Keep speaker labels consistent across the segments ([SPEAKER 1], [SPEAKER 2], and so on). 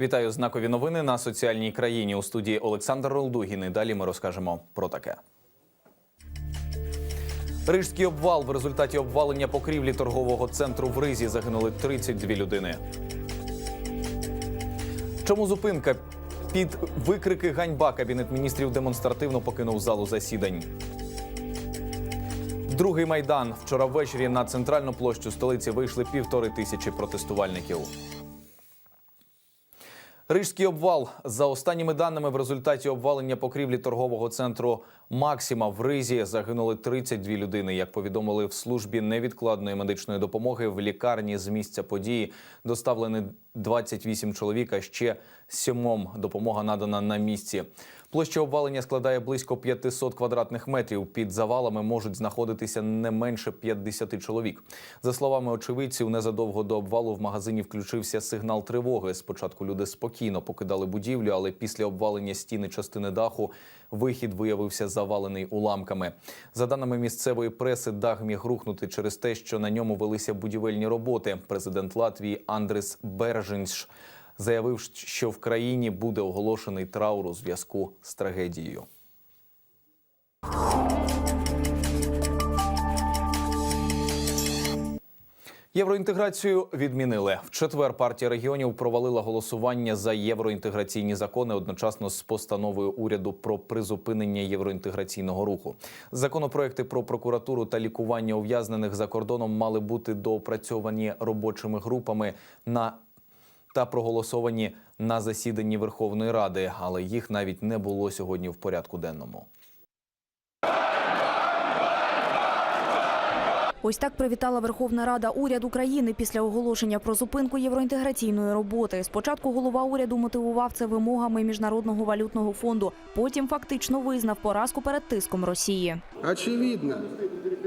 [SPEAKER 1] Вітаю знакові новини на соціальній країні у студії Олександр Ролдугін. І далі ми розкажемо про таке. Рижський обвал в результаті обвалення покрівлі торгового центру в Ризі загинули 32 людини. Чому зупинка? Під викрики ганьба кабінет міністрів демонстративно покинув залу засідань. Другий майдан вчора ввечері на центральну площу столиці вийшли півтори тисячі протестувальників. Рижський обвал за останніми даними в результаті обвалення покрівлі торгового центру Максима в Ризі загинули 32 людини. Як повідомили в службі невідкладної медичної допомоги в лікарні з місця події доставлені 28 чоловік, а ще сьомом допомога надана на місці. Площа обвалення складає близько 500 квадратних метрів. Під завалами можуть знаходитися не менше 50 чоловік. За словами очевидців, незадовго до обвалу в магазині включився сигнал тривоги. Спочатку люди спокійно покидали будівлю, але після обвалення стіни частини даху вихід виявився завалений уламками. За даними місцевої преси, дах міг рухнути через те, що на ньому велися будівельні роботи. Президент Латвії Андрес Бержинш заявив, що в країні буде оголошений траур у зв'язку з трагедією. Євроінтеграцію відмінили. В четвер партія регіонів провалила голосування за євроінтеграційні закони одночасно з постановою уряду про призупинення євроінтеграційного руху. Законопроекти про прокуратуру та лікування ув'язнених за кордоном мали бути доопрацьовані робочими групами на та проголосовані на засіданні Верховної Ради, але їх навіть не було сьогодні в порядку денному.
[SPEAKER 2] Ось так привітала Верховна Рада уряд України після оголошення про зупинку євроінтеграційної роботи. Спочатку голова уряду мотивував це вимогами міжнародного валютного фонду. Потім фактично визнав поразку перед тиском Росії.
[SPEAKER 3] Очевидно,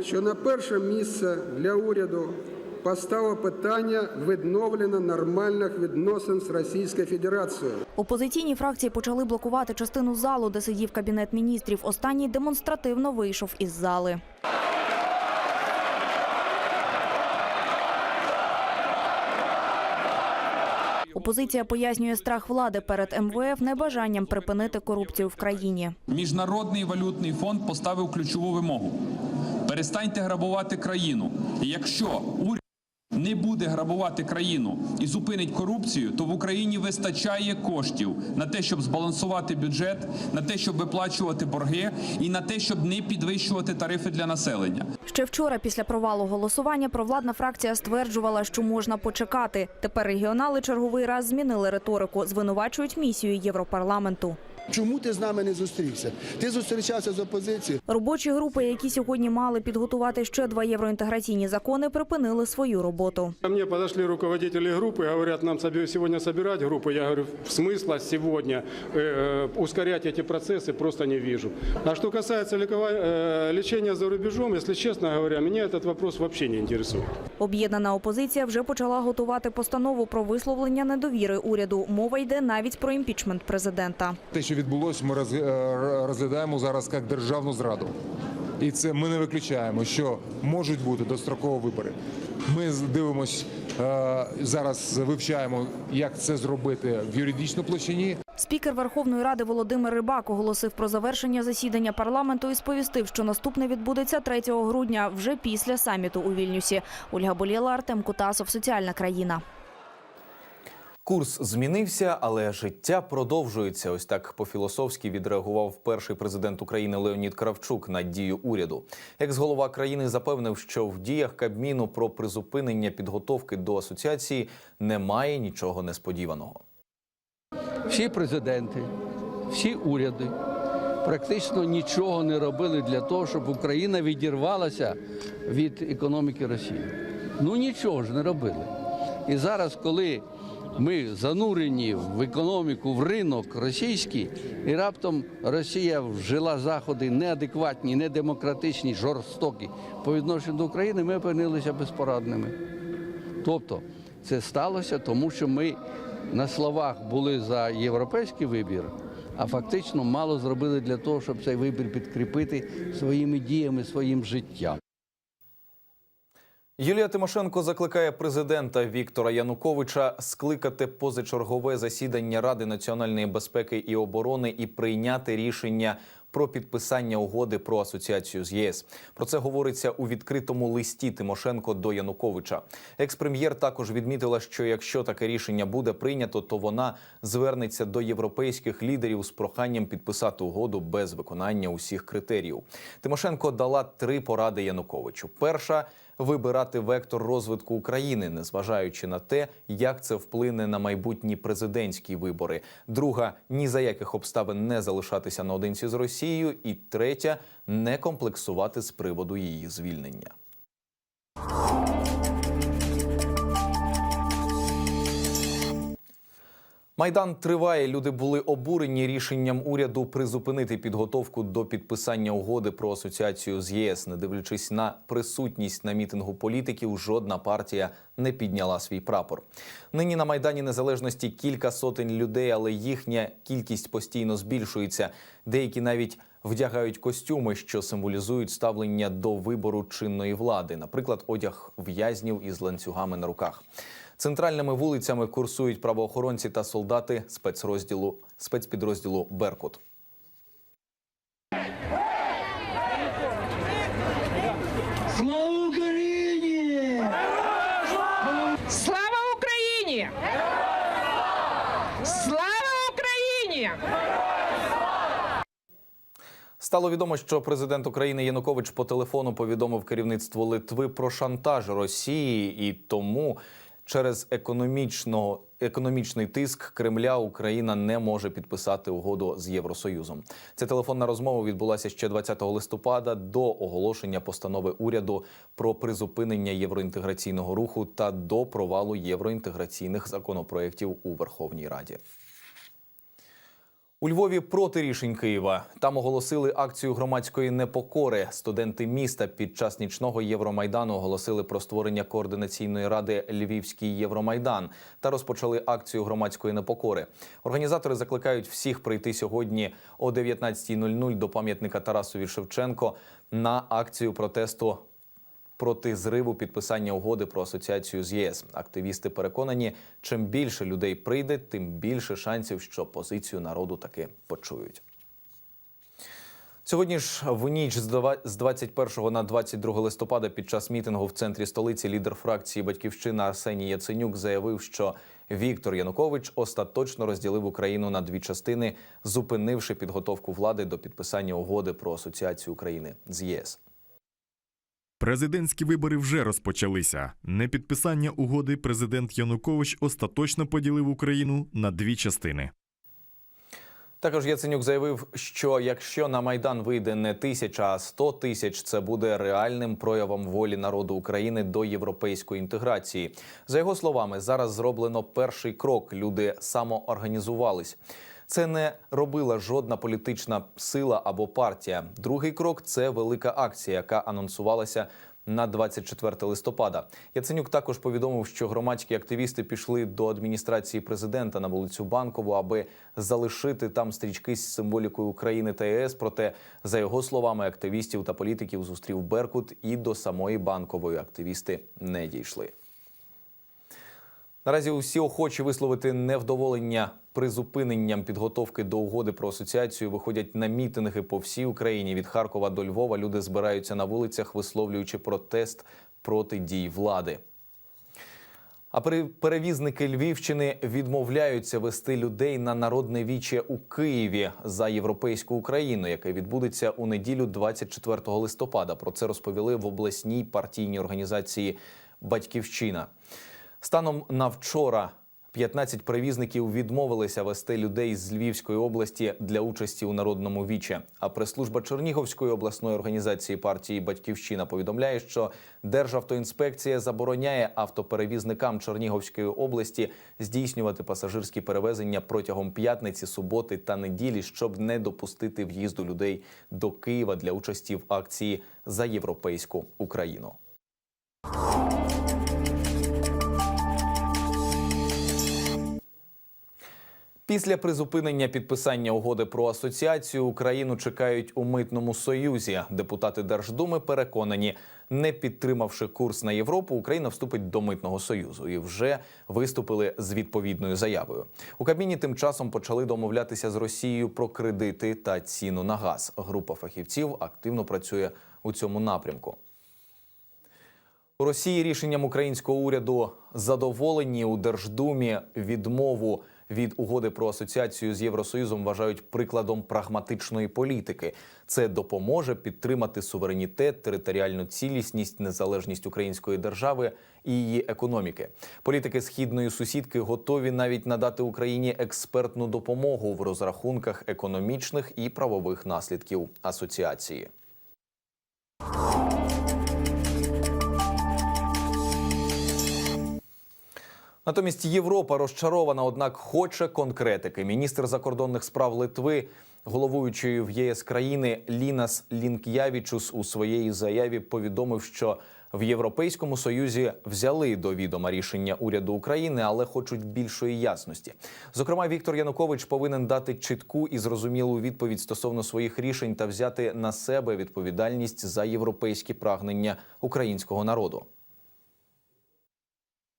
[SPEAKER 3] що на перше місце для уряду постало питання відновлення нормальних відносин з Російською Федерацією.
[SPEAKER 2] Опозиційні фракції почали блокувати частину залу, де сидів кабінет міністрів. Останній демонстративно вийшов із зали. Опозиція пояснює страх влади перед МВФ небажанням припинити корупцію в країні.
[SPEAKER 4] Міжнародний валютний фонд поставив ключову вимогу: перестаньте грабувати країну. І якщо уряд не буде грабувати країну і зупинить корупцію, то в Україні вистачає коштів на те, щоб збалансувати бюджет, на те, щоб виплачувати борги, і на те, щоб не підвищувати тарифи для населення.
[SPEAKER 2] Ще вчора, після провалу голосування, провладна фракція стверджувала, що можна почекати. Тепер регіонали черговий раз змінили риторику, звинувачують місію Європарламенту.
[SPEAKER 5] Чому ти з нами не зустрівся? Ти зустрічався з опозицією.
[SPEAKER 2] Робочі групи, які сьогодні мали підготувати ще два євроінтеграційні закони, припинили свою роботу.
[SPEAKER 6] Ко мне подошли руководители группы, говорят, нам соби- сегодня собирать группу. Я говорю, смысла сегодня э, э, ускорять эти процессы просто не вижу. А что касается ликова- э, лечения за рубежом, если честно говоря, меня этот вопрос вообще не интересует.
[SPEAKER 2] Об'єднана опозиція вже почала готувати постанову про висловлення недовіри уряду. Мова йде навіть про імпічмент президента.
[SPEAKER 7] Що відбулося, ми е, розглядаємо зараз як державну зраду. І це ми не виключаємо, що можуть бути дострокові вибори. Ми дивимось е, зараз, вивчаємо, як це зробити в юридичній площині.
[SPEAKER 2] Спікер Верховної Ради Володимир Рибак оголосив про завершення засідання парламенту і сповістив, що наступне відбудеться 3 грудня, вже після саміту у Вільнюсі. Ольга Болєла, Артем Кутасов, соціальна країна.
[SPEAKER 1] Курс змінився, але життя продовжується. Ось так по-філософськи відреагував перший президент України Леонід Кравчук на дію уряду. Екс-голова країни запевнив, що в діях Кабміну про призупинення підготовки до асоціації немає нічого несподіваного.
[SPEAKER 8] всі президенти, всі уряди практично нічого не робили для того, щоб Україна відірвалася від економіки Росії. Ну нічого ж не робили. І зараз, коли ми занурені в економіку, в ринок російський, і раптом Росія вжила заходи неадекватні, недемократичні, жорстокі по відношенню до України, ми опинилися безпорадними. Тобто це сталося, тому що ми на словах були за європейський вибір, а фактично мало зробили для того, щоб цей вибір підкріпити своїми діями, своїм життям.
[SPEAKER 1] Юлія Тимошенко закликає президента Віктора Януковича скликати позачергове засідання Ради національної безпеки і оборони і прийняти рішення про підписання угоди про асоціацію з ЄС. Про це говориться у відкритому листі Тимошенко до Януковича. Екс-прем'єр також відмітила, що якщо таке рішення буде прийнято, то вона звернеться до європейських лідерів з проханням підписати угоду без виконання усіх критеріїв. Тимошенко дала три поради Януковичу. Перша вибирати вектор розвитку України, незважаючи на те, як це вплине на майбутні президентські вибори. Друга ні за яких обставин не залишатися наодинці з Росією. І третя не комплексувати з приводу її звільнення. Майдан триває. Люди були обурені рішенням уряду призупинити підготовку до підписання угоди про асоціацію з ЄС. Не дивлячись на присутність на мітингу політиків, жодна партія не підняла свій прапор. Нині на майдані незалежності кілька сотень людей, але їхня кількість постійно збільшується. Деякі навіть вдягають костюми, що символізують ставлення до вибору чинної влади, наприклад, одяг в'язнів із ланцюгами на руках. Центральними вулицями курсують правоохоронці та солдати спецрозділу спецпідрозділу Беркут.
[SPEAKER 9] Слава Україні!
[SPEAKER 10] Слава Україні! Слава Україні!
[SPEAKER 1] Стало відомо, що президент України Янукович по телефону повідомив керівництво Литви про шантаж Росії, і тому через економічно економічний тиск Кремля Україна не може підписати угоду з Євросоюзом. Ця телефонна розмова відбулася ще 20 листопада до оголошення постанови уряду про призупинення євроінтеграційного руху та до провалу євроінтеграційних законопроєктів у Верховній Раді. У Львові проти рішень Києва там оголосили акцію громадської непокори. Студенти міста під час нічного Євромайдану оголосили про створення координаційної ради Львівський Євромайдан та розпочали акцію громадської непокори. Організатори закликають всіх прийти сьогодні о 19.00 до пам'ятника Тарасові Шевченко на акцію протесту проти зриву підписання угоди про асоціацію з ЄС. Активісти переконані, чим більше людей прийде, тим більше шансів, що позицію народу таки почують. Сьогодні ж в ніч з два- з 21 на 22 листопада під час мітингу в центрі столиці лідер фракції Батьківщина Арсеній Яценюк заявив, що Віктор Янукович остаточно розділив Україну на дві частини, зупинивши підготовку влади до підписання угоди про асоціацію України з ЄС.
[SPEAKER 11] Президентські вибори вже розпочалися. Непідписання угоди президент Янукович остаточно поділив Україну на дві частини.
[SPEAKER 1] Також Яценюк заявив, що якщо на майдан вийде не тисяча, а сто тисяч, це буде реальним проявом волі народу України до європейської інтеграції. За його словами, зараз зроблено перший крок. Люди самоорганізувались. Це не робила жодна політична сила або партія. Другий крок це велика акція, яка анонсувалася на 24 листопада. Яценюк також повідомив, що громадські активісти пішли до адміністрації президента на вулицю Банкову, аби залишити там стрічки з символікою України та ЄС. Проте, за його словами, активістів та політиків зустрів Беркут, і до самої банкової активісти не дійшли. Наразі усі охочі висловити невдоволення призупиненням підготовки до угоди про асоціацію виходять на мітинги по всій Україні від Харкова до Львова. Люди збираються на вулицях, висловлюючи протест проти дій влади. А пере- перевізники Львівщини відмовляються вести людей на народне віче у Києві за європейську Україну, яке відбудеться у неділю 24 листопада. Про це розповіли в обласній партійній організації Батьківщина. Станом на вчора 15 перевізників відмовилися вести людей з Львівської області для участі у народному віче. А прес-служба Чернігівської обласної організації партії Батьківщина повідомляє, що Державтоінспекція забороняє автоперевізникам Чернігівської області здійснювати пасажирські перевезення протягом п'ятниці, суботи та неділі, щоб не допустити в'їзду людей до Києва для участі в акції за європейську Україну. Після призупинення підписання угоди про асоціацію Україну чекають у митному союзі. Депутати Держдуми переконані, не підтримавши курс на Європу, Україна вступить до митного союзу і вже виступили з відповідною заявою. У Кабміні тим часом почали домовлятися з Росією про кредити та ціну на газ. Група фахівців активно працює у цьому напрямку. У Росії рішенням українського уряду задоволені у Держдумі відмову від угоди про асоціацію з Євросоюзом вважають прикладом прагматичної політики. Це допоможе підтримати суверенітет, територіальну цілісність, незалежність української держави і її економіки. Політики східної сусідки готові навіть надати Україні експертну допомогу в розрахунках економічних і правових наслідків асоціації. Натомість Європа розчарована, однак хоче конкретики. Міністр закордонних справ Литви, головуючої в ЄС країни Лінас Лінк'явічус у своїй заяві повідомив, що в Європейському Союзі взяли до відома рішення уряду України, але хочуть більшої ясності. Зокрема, Віктор Янукович повинен дати чітку і зрозумілу відповідь стосовно своїх рішень та взяти на себе відповідальність за європейські прагнення українського народу.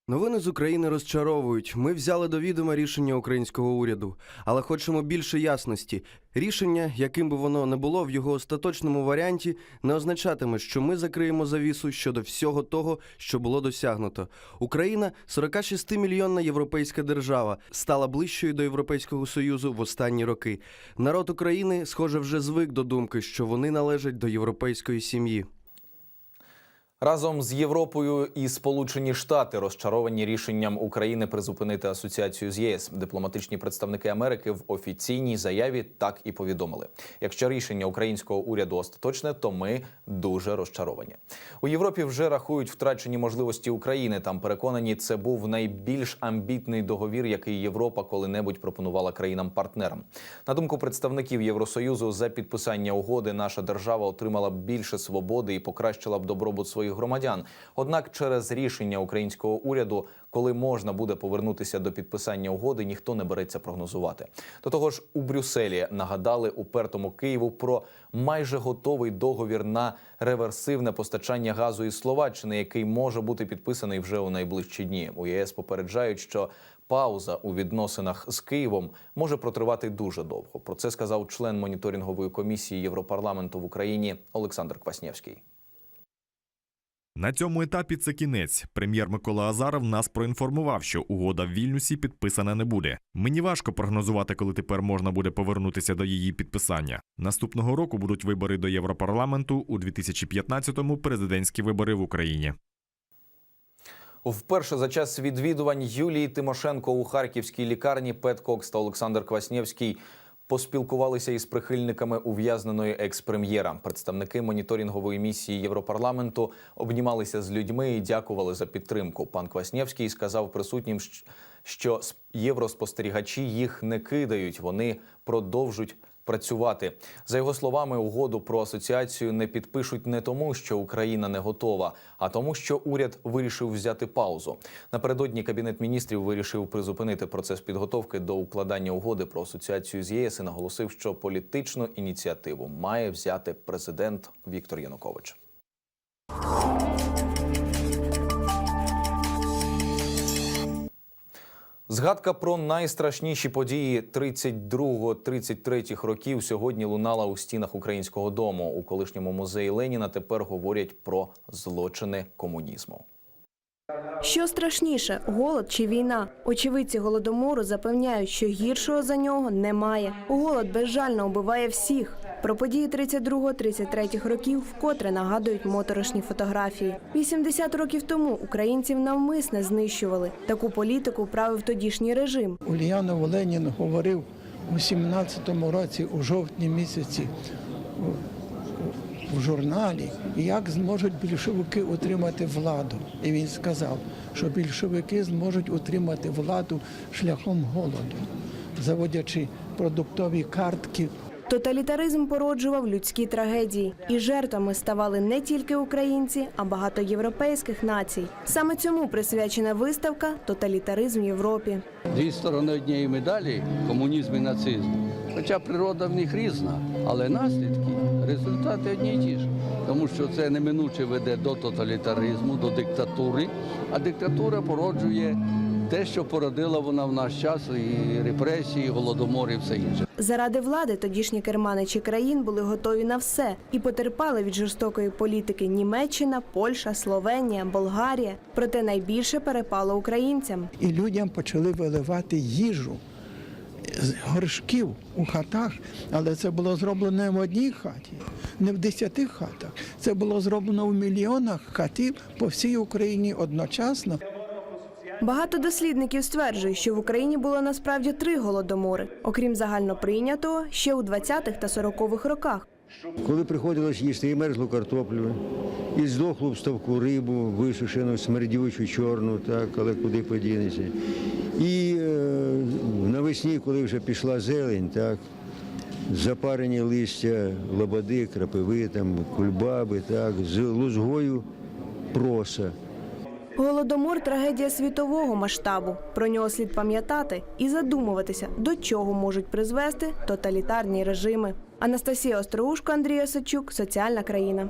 [SPEAKER 12] Новини з України розчаровують. Ми взяли до відома рішення українського уряду, але хочемо більше ясності. Рішення, яким би воно не було в його остаточному варіанті, не означатиме, що ми закриємо завісу щодо всього того, що було досягнуто. Україна 46-мільйонна європейська держава, стала ближчою до Європейського союзу в останні роки. Народ України, схоже, вже звик до думки, що вони належать до європейської сім'ї.
[SPEAKER 1] Разом з Європою і Сполучені Штати розчаровані рішенням України призупинити асоціацію з ЄС. Дипломатичні представники Америки в офіційній заяві так і повідомили. Якщо рішення українського уряду остаточне, то ми дуже розчаровані. У Європі вже рахують втрачені можливості України. Там переконані, це був найбільш амбітний договір, який Європа коли-небудь пропонувала країнам-партнерам. На думку представників Євросоюзу, за підписання угоди наша держава отримала більше свободи і покращила б добробут своїх громадян. Однак, через рішення українського уряду, коли можна буде повернутися до підписання угоди, ніхто не береться прогнозувати. До того ж, у Брюсселі нагадали упертому Києву про майже готовий договір на реверсивне постачання газу із Словаччини, який може бути підписаний вже у найближчі дні. У ЄС попереджають, що пауза у відносинах з Києвом може протривати дуже довго. Про це сказав член моніторингової комісії Європарламенту в Україні Олександр Кваснєвський.
[SPEAKER 11] На цьому етапі це кінець. Прем'єр Микола Азаров нас проінформував, що угода в Вільнюсі підписана не буде. Мені важко прогнозувати, коли тепер можна буде повернутися до її підписання. Наступного року будуть вибори до Європарламенту у 2015-му президентські вибори в Україні.
[SPEAKER 1] Вперше за час відвідувань Юлії Тимошенко у харківській лікарні Пет Кокс та Олександр Кваснєвський поспілкувалися із прихильниками ув'язненої екс-прем'єра. Представники моніторингової місії Європарламенту обнімалися з людьми і дякували за підтримку. Пан Кваснєвський сказав присутнім, що євроспостерігачі їх не кидають. Вони продовжують працювати. За його словами, угоду про асоціацію не підпишуть не тому, що Україна не готова, а тому, що уряд вирішив взяти паузу. Напередодні кабінет міністрів вирішив призупинити процес підготовки до укладання угоди про асоціацію з ЄС і наголосив, що політичну ініціативу має взяти президент Віктор Янукович. Згадка про найстрашніші події 32-33 років сьогодні лунала у стінах українського дому. У колишньому музеї Леніна тепер говорять про злочини комунізму.
[SPEAKER 13] Що страшніше, голод чи війна? Очевидці голодомору запевняють, що гіршого за нього немає. Голод безжально убиває всіх. Про події 32-33 років вкотре нагадують моторошні фотографії. 80 років тому українців навмисне знищували. Таку політику правив тодішній режим.
[SPEAKER 14] Ульянов Ленін говорив у 17-му році, у жовтні місяці, у журналі, як зможуть більшовики утримати владу. І він сказав, що більшовики зможуть утримати владу шляхом голоду, заводячи продуктові картки
[SPEAKER 13] Тоталітаризм породжував людські трагедії, і жертвами ставали не тільки українці, а багато європейських націй. Саме цьому присвячена виставка Тоталітаризм в Європі.
[SPEAKER 8] Дві сторони однієї медалі комунізм і нацизм. Хоча природа в них різна, але наслідки, результати одні й ті ж. Тому що це неминуче веде до тоталітаризму, до диктатури, а диктатура породжує те, що породила вона в наш час, і репресії, і голодомор, і все інше.
[SPEAKER 13] Заради влади тодішні керманичі країн були готові на все і потерпали від жорстокої політики Німеччина, Польща, Словенія, Болгарія. Проте найбільше перепало українцям.
[SPEAKER 14] І людям почали виливати їжу з горшків у хатах, але це було зроблено не в одній хаті, не в десяти хатах. Це було зроблено в мільйонах хатів по всій Україні одночасно.
[SPEAKER 13] Багато дослідників стверджують, що в Україні було насправді три голодомори, окрім загальноприйнятого ще у 20-х та 40-х роках.
[SPEAKER 15] Коли приходилось їсти і мерзлу картоплю, і здохлу в ставку рибу, висушену, смердючу, чорну, так, але куди подінеться. І е, навесні, коли вже пішла зелень, так, запарені листя лободи, крапиви, там, кульбаби, так, з лузгою проса.
[SPEAKER 13] Голодомор трагедія світового масштабу. Про нього слід пам'ятати і задумуватися, до чого можуть призвести тоталітарні режими. Анастасія Остроушко, Андрій Осадчук, Соціальна країна.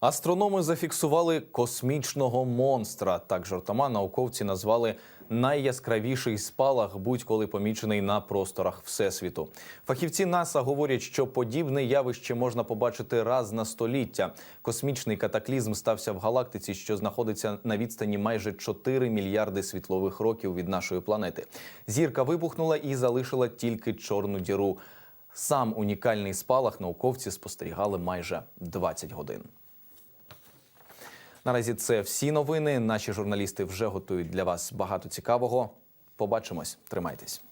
[SPEAKER 1] Астрономи зафіксували космічного монстра. Так жартома науковці назвали найяскравіший спалах, будь-коли помічений на просторах всесвіту. Фахівці НАСА говорять, що подібне явище можна побачити раз на століття. Космічний катаклізм стався в галактиці, що знаходиться на відстані майже 4 мільярди світлових років від нашої планети. Зірка вибухнула і залишила тільки чорну діру. Сам унікальний спалах науковці спостерігали майже 20 годин. Наразі це всі новини. Наші журналісти вже готують для вас багато цікавого. Побачимось, тримайтесь.